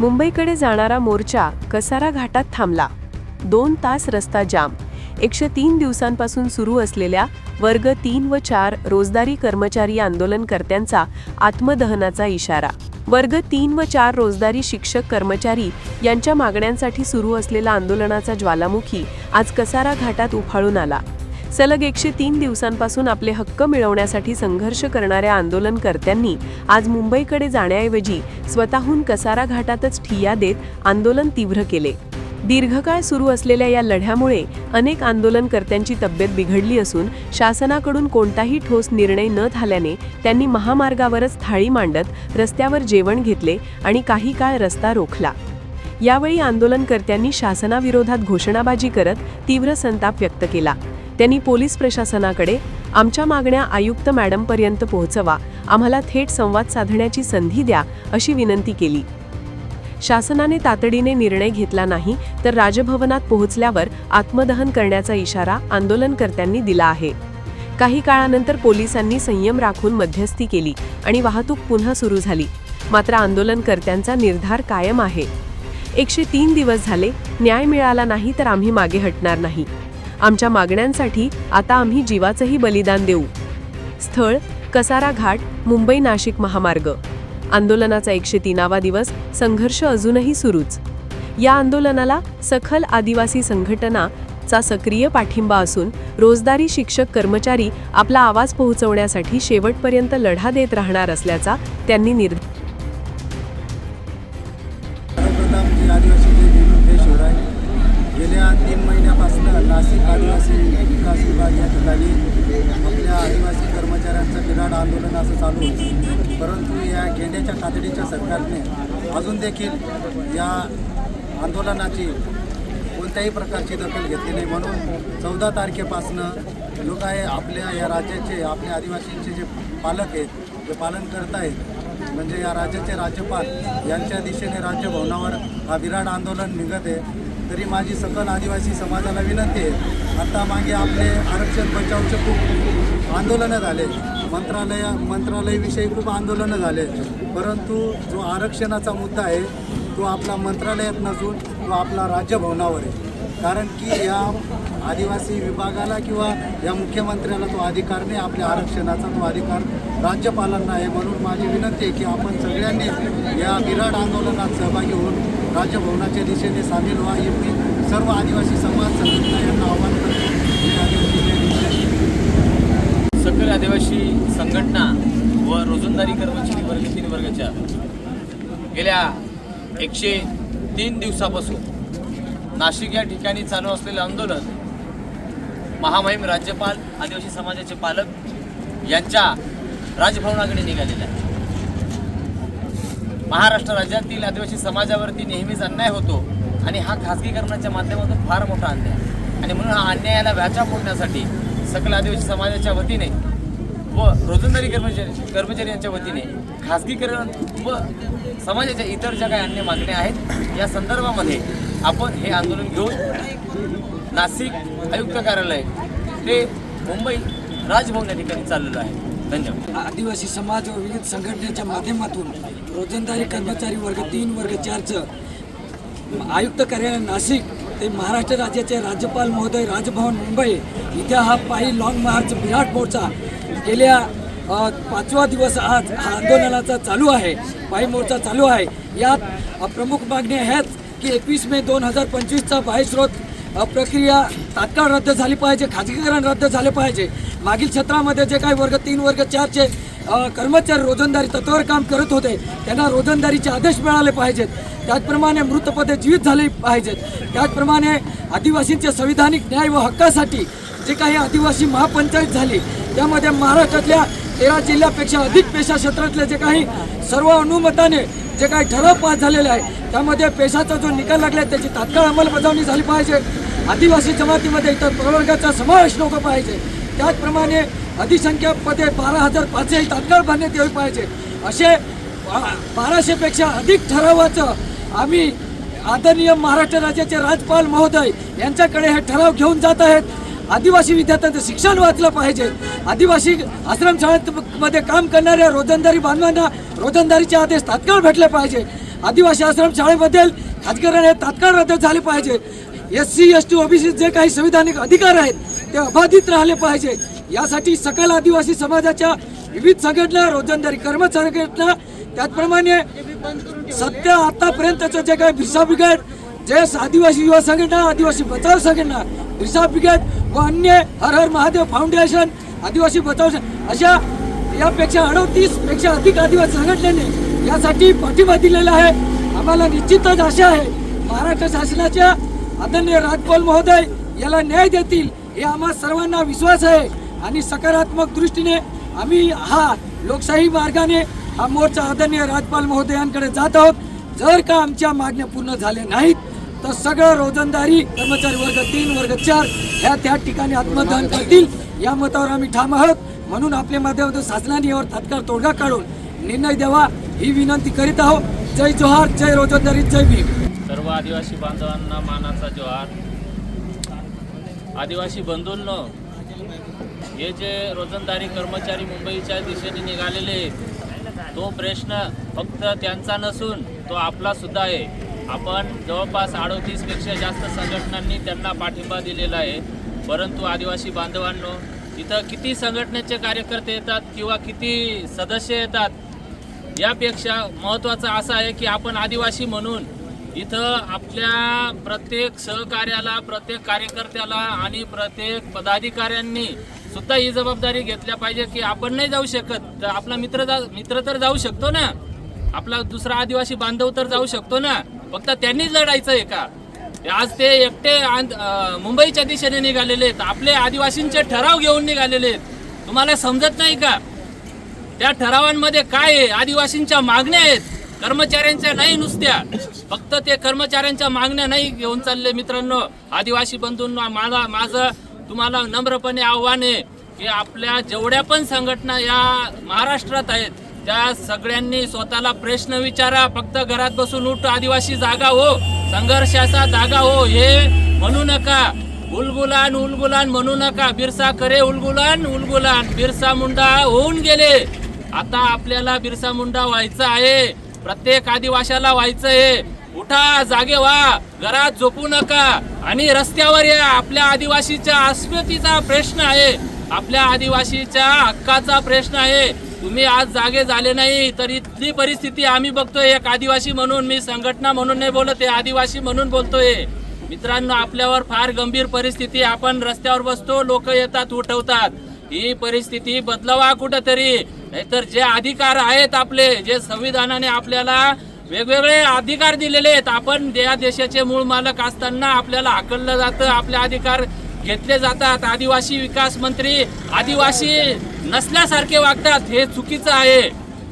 मुंबईकडे जाणारा मोर्चा कसारा घाटात थांबला. दोन तास रस्ता जाम. एकशे तीन दिवसांपासून सुरू असलेल्या वर्ग तीन व चार रोजदारी कर्मचारी आंदोलनकर्त्यांचा आत्मदहनाचा इशारा. वर्ग तीन व चार रोजदारी शिक्षक कर्मचारी यांच्या मागण्यांसाठी सुरू असलेला आंदोलनाचा ज्वालामुखी आज कसारा घाटात उफाळून आला. सलग एकशे तीन दिवसांपासून आपले हक्क मिळवण्यासाठी संघर्ष करणाऱ्या आंदोलनकर्त्यांनी आज मुंबईकडे जाण्याऐवजी स्वतःहून कसारा घाटातच ठिय्या देत आंदोलन तीव्र केले. दीर्घकाळ सुरू असलेल्या या लढ्यामुळे अनेक आंदोलनकर्त्यांची तब्येत बिघडली असून शासनाकडून कोणताही ठोस निर्णय न झाल्याने त्यांनी महामार्गावरच थाळी मांडत रस्त्यावर जेवण घेतले आणि काही काळ रस्ता रोखला. यावेळी आंदोलनकर्त्यांनी शासनाविरोधात घोषणाबाजी करत तीव्र संताप व्यक्त केला. त्यांनी पोलीस प्रशासनाकडे आमच्या मागण्या आयुक्त मॅडमपर्यंत पोहोचवा आम्हाला थेट संवाद साधण्याची संधी द्या अशी विनंती केली. शासनाने तातडीने निर्णय घेतला नाही तर राजभवनात पोहोचल्यावर आत्मदहन करण्याचा इशारा आंदोलनकर्त्यांनी दिला आहे. काही काळानंतर पोलिसांनी संयम राखून मध्यस्थी केली आणि वाहतूक पुन्हा सुरू झाली. मात्र आंदोलनकर्त्यांचा निर्धार कायम आहे. एकशे तीन दिवस झाले न्याय मिळाला नाही तर आम्ही मागे हटणार नाही. आमच्या मागण्यांसाठी आता आम्ही जीवाचंही बलिदान देऊ. स्थळ कसारा घाट मुंबई नाशिक महामार्ग. आंदोलनाचा एकशे तीनावा दिवस संघर्ष अजूनही सुरूच. या आंदोलनाला सखल आदिवासी संघटनाचा सक्रिय पाठिंबा असून रोजदारी शिक्षक कर्मचारी आपला आवाज पोहोचवण्यासाठी शेवटपर्यंत लढा देत राहणार असल्याचा त्यांनी निर्धार तातडीच्या कातडीच्या सरकारने अजून देखील या आंदोलनाची कोणत्याही प्रकारची दखल घेतली नाही. म्हणून चौदा तारखेपासनं लोक आहे आपल्या या राज्याचे आपल्या आदिवासींचे जे पालक आहेत जे पालन करत आहेत म्हणजे या राज्याचे राज्यपाल यांच्या दिशेने राज्यभवनावर हा विराट आंदोलन निघत आहे. तरी माझी सकल आदिवासी समाजाला विनंती आहे आता मागे आपले आरक्षण बचावचे खूप आंदोलनं झाले. मंत्रालय मंत्रालयाविषयी खूप आंदोलनं झाले परंतु जो आरक्षणाचा मुद्दा आहे तो आपला मंत्रालयात नसून तो आपला राज्यभवनावर आहे. कारण की या आदिवासी विभागाला किंवा या मुख्यमंत्र्याला तो अधिकार नाही आपल्या आरक्षणाचा तो अधिकार राज्यपालांना आहे. म्हणून माझी विनंती आहे की आपण सगळ्यांनी या विराट आंदोलनात सहभागी होऊन राज्यभवनाच्या दिशेने सामील व्हा. हे मी सर्व आदिवासी समाज संघटना यांना आव्हान करतो. आदिवासी सकल आदिवासी संघटना व रोजंदारी कर्मचारी वर्ग तीन वर्गाच्या गेल्या एकशे तीन दिवसापासून नाशिक या ठिकाणी चालू असलेलं आंदोलन महामहिम राज्यपाल आदिवासी समाजाचे पालक यांच्या राजभवनाकडे निघालेलं आहे. महाराष्ट्र राज्यातील आदिवासी समाजावरती नेहमीच अन्याय होतो आणि हा खासगीकरणाच्या माध्यमातून फार मोठा अन्याय आणि म्हणून हा अन्यायाला व्याचा फोडण्यासाठी सकल आदिवासी समाजाच्या वतीने व रोजंदारी कर्मचारी कर्मचारी यांच्या वतीने खाजगीकरण व समाजाच्या इतर ज्या काही अन्य मागण्या आहेत या संदर्भामध्ये आपण हे आंदोलन घेऊन नाशिक आयुक्त कार्यालय ते मुंबई राजभवन या ठिकाणी चाललेलं आहे. धन्यवाद. आदिवासी समाज व विविध संघटनेच्या माध्यमातून रोजंदारी कर्मचारी वर्ग तीन वर्ग चारचं आयुक्त कार्यालय नाशिक ते महाराष्ट्र राज्याचे राज्यपाल महोदय राजभवन मुंबई इथे हा पायी लॉंग मार्च विराट मोर्चा. गेल्या पाचवा दिवस आज हा आंदोलनाचा चालू आहे पायी मोर्चा चालू आहे. यात प्रमुख मागणी ह्याच की एकवीस मे दोन हजार पंचवीसचा बाह्यस्रोत स्रोत प्रक्रिया तात्काळ रद्द झाली पाहिजे खाजगीकरण रद्द झाले पाहिजे. मागील क्षेत्रामध्ये जे काही वर्ग तीन वर्ग चारचे कर्मचारी रोजंदारी तत्वावर काम करत होते त्यांना रोजंदारीचे आदेश मिळाले पाहिजेत. त्याचप्रमाणे मृतपदे जीवित झाले पाहिजेत. त्याचप्रमाणे आदिवासींच्या संविधानिक न्याय व हक्कासाठी जे काही आदिवासी महापंचायत झाली त्यामध्ये महाराष्ट्रातल्या तेरा जिल्ह्यापेक्षा अधिक पेशा क्षेत्रातले जे काही सर्व अनुमताने जे काही ठराव पास झालेले आहे त्यामध्ये पेशाचा जो निकाल लागला आहे त्याची तात्काळ अंमलबजावणी झाली पाहिजे. आदिवासी जमातीमध्ये इतर प्रवर्गाचा समावेश नको पाहिजे. त्याचप्रमाणे अधिसंख्या पदे बारा हजार पाचशे तात्काळ भरण्यात यावी पाहिजे. असे बाराशेपेक्षा अधिक ठरावाचं आम्ही आदरणीय महाराष्ट्र राज्याचे राज्यपाल महोदय यांच्याकडे हे ठराव घेऊन जात आहेत. आदिवासी विद्यार्थ्यांचं शिक्षण वाचलं पाहिजे. आदिवासी आश्रमशाळेत मध्ये काम करणाऱ्या रोजंदारी बांधवांना रोजंदारीचे आदेश तात्काळ भेटले पाहिजे. आदिवासी आश्रम शाळेबद्दल खाजगीकरण हे तात्काळ रद्द झाले पाहिजे. S C S T OBC जे काही संविधानिक अधिकार आहेत ते अबाधित राहिले पाहिजे. यासाठी सकल आदिवासी समाजाच्या विविध संघटना रोजंदारी कर्मचारी संघटना त्याचप्रमाणे सध्या आतापर्यंतचं जे काही बिरसा ब्रिगेड जे आदिवासी युवा संघटना आदिवासी बचाव संघटना बिरसा ब्रिगेड व अन्य हर हर महादेव फाउंडेशन आदिवासी बचाव अशा यापेक्षा अडतीसपेक्षा अधिक आदिवासी संघटनेने यासाठी पाठिंबा दिलेला आहे. आम्हाला निश्चितच आशा आहे महाराष्ट्र शासनाच्या आदरणीय राजपाल महोदय याला न्याय देतील हे आम्हा सर्वांना विश्वास आहे. आणि सकारात्मक दृष्टीने आम्ही हा लोकशाही मार्गाने हा मोर्चा आदरणीय राजपाल महोदयांकडे जात आहोत. जर का आमच्या मागण्या पूर्ण झाल्या नाहीत तर सगळं रोजंदारी कर्मचारी वर्ग तीन वर्ग चार ह्या त्या ठिकाणी आत्मदहन करतील. या मतावर आम्ही ठाम आहोत. म्हणून आपल्या माध्यमातून शासनाने यावर तात्काळ तोडगा काढून निर्णय द्यावा ही विनंती करीत आहोत. जय जोहार जय रोजंदारी जय भीम. सर्व आदिवासी बांधवांना मानाचा जोहार आदिवासी बंधूंनो हे जे रोजंदारी कर्मचारी मुंबईच्या दिशेने निघालेले आहेत, तो प्रश्न फक्त त्यांचा नसून तो आपला सुद्धा आहे. आपण जवळपास अडोतीसपेक्षा जास्त संघटनांनी त्यांना पाठिंबा दिलेला आहे. परंतु आदिवासी बांधवांनो इथं किती संघटनेचे कार्यकर्ते येतात किंवा किती सदस्य येतात यापेक्षा महत्त्वाचं असं आहे की आपण आदिवासी म्हणून इथं आपल्या प्रत्येक सहकार्याला प्रत्येक कार्यकर्त्याला आणि प्रत्येक पदाधिकाऱ्यांनी सुद्धा ही जबाबदारी घेतल्या पाहिजे की आपण नाही जाऊ शकत. तर आपला मित्र जा मित्र तर जाऊ शकतो ना. आपला दुसरा आदिवासी बांधव तर जाऊ शकतो ना. फक्त त्यांनीच लढायचं आहे का? आज ते एकटे मुंबईच्या दिशेने निघालेले आहेत. आपले आदिवासींचे ठराव घेऊन निघालेले आहेत. तुम्हाला समजत नाही का? त्या ठरावांमध्ये काय आहे? आदिवासींच्या मागण्या आहेत. कर्मचाऱ्यांच्या नाही नुसत्या. फक्त ते कर्मचाऱ्यांच्या मागण्या नाही घेऊन चालले मित्रांनो. आदिवासी बंधूंना माझा माझं तुम्हाला नम्रपणे आव्हान आहे की आपल्या जेवढ्या पण संघटना या महाराष्ट्रात आहेत त्या सगळ्यांनी स्वतःला प्रश्न विचारा. फक्त घरात बसून उठ आदिवासी जागा हो संघर्षाचा जागा हो हे म्हणू नका. उलगुलान उलगुलान म्हणू नका. बिरसा करे उलगुलान उलगुलान बिरसा मुंडा होऊन गेले. आता आपल्याला बिरसा मुंडा व्हायचा आहे. प्रत्येक आदिवाशाला व्हायचं आहे उठा जागे व्हा. घरात झोपू नका. आणि रस्त्यावर या. आपल्या आदिवासीच्या अस्मितीचा प्रश्न आहे. आपल्या आदिवासीच्या हक्काचा प्रश्न आहे. तुम्ही आज जागे झाले नाही तर इथली परिस्थिती आम्ही बघतोय. एक आदिवासी म्हणून मी संघटना म्हणून नाही बोलत आहे आदिवासी म्हणून बोलतोय. मित्रांनो आपल्यावर फार गंभीर परिस्थिती आपण रस्त्यावर बसतो लोक येतात उठवतात. ही परिस्थिती बदलावा कुठंतरी. नाहीतर जे अधिकार आहेत आपले जे संविधानाने आपल्याला वेगवेगळे अधिकार दिलेले आहेत आपण या देशाचे मूळ मालक असताना आपल्याला आकललं जातं आपले अधिकार घेतले जातात. आदिवासी विकास मंत्री आदिवासी नसल्यासारखे वागतात हे चुकीचं आहे.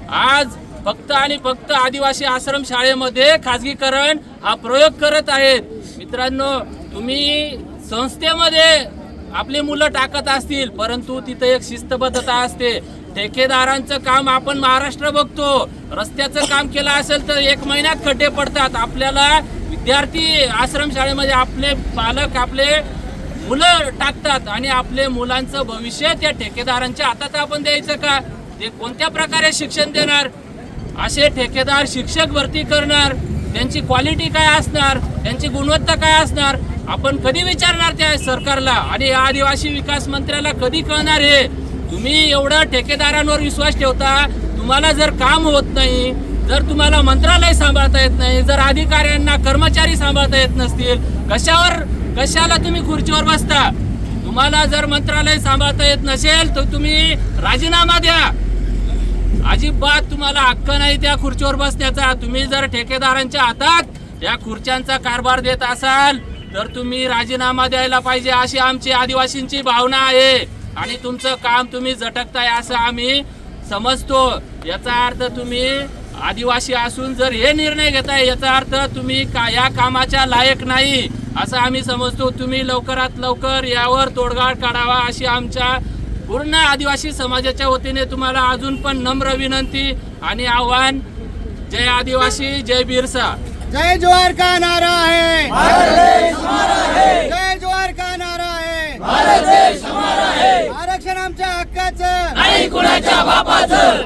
आज फक्त आणि फक्त आदिवासी आश्रम शाळेमध्ये खाजगीकरण हा प्रयोग करत आहेत. मित्रांनो तुम्ही संस्थेमध्ये आपली मुलं टाकत असतील परंतु तिथं एक शिस्तबद्धता असते. ठेकेदारांचं काम आपण महाराष्ट्र बघतो. रस्त्याचं काम केलं असेल तर एक महिन्यात खड्डे पडतात. आपल्याला विद्यार्थी आश्रमशाळेमध्ये आपले पालक आपले मुलं टाकतात आणि आपले मुलांचं भविष्य त्या ठेकेदारांच्या हातात आपण द्यायचं का? ते कोणत्या प्रकारे शिक्षण देणार? असे ठेकेदार शिक्षक भरती करणार. त्यांची क्वालिटी काय असणार? त्यांची गुणवत्ता काय असणार? आपण कधी विचारणार त्या सरकारला? आणि आदिवासी विकास मंत्र्याला कधी कळणार हे? तुम्ही एवढं ठेकेदारांवर विश्वास ठेवता तुम्हाला जर काम होत नाही जर तुम्हाला मंत्रालय सांभाळता येत नाही जर अधिकाऱ्यांना कर्मचारी सांभाळता येत नसतील कशावर कशाला तुम्ही खुर्चीवर बसता? तुम्हाला जर मंत्रालय सांभाळता येत नसेल तर तुम्ही राजीनामा द्या. अजिबात तुम्हाला हक्क नाही त्या खुर्चीवर बसण्याचा. तुम्ही जर ठेकेदारांच्या हातात या खुर्च्यांचा कारभार देत असाल तर तुम्ही राजीनामा द्यायला पाहिजे अशी आमची आदिवासींची भावना आहे. आणि तुमचं काम तुम्ही झटकताय असं आम्ही समजतो. याचा अर्थ तुम्ही आदिवासी असून जर हे निर्णय घेताय याचा अर्थ तुम्ही का या कामाच्या लायक नाही असं आम्ही समजतो. तुम्ही लवकरात लवकर यावर तोडगा काढावा अशी आमच्या पूर्ण आदिवासी समाजाच्या वतीने तुम्हाला अजून पण नम्र विनंती आणि आव्हान. जय आदिवासी जय बिरसा. जय जोहार का नारा है। नारा है. आरक्षण आमच्या हक्काचं. नाही कुणाच्या बापाचं?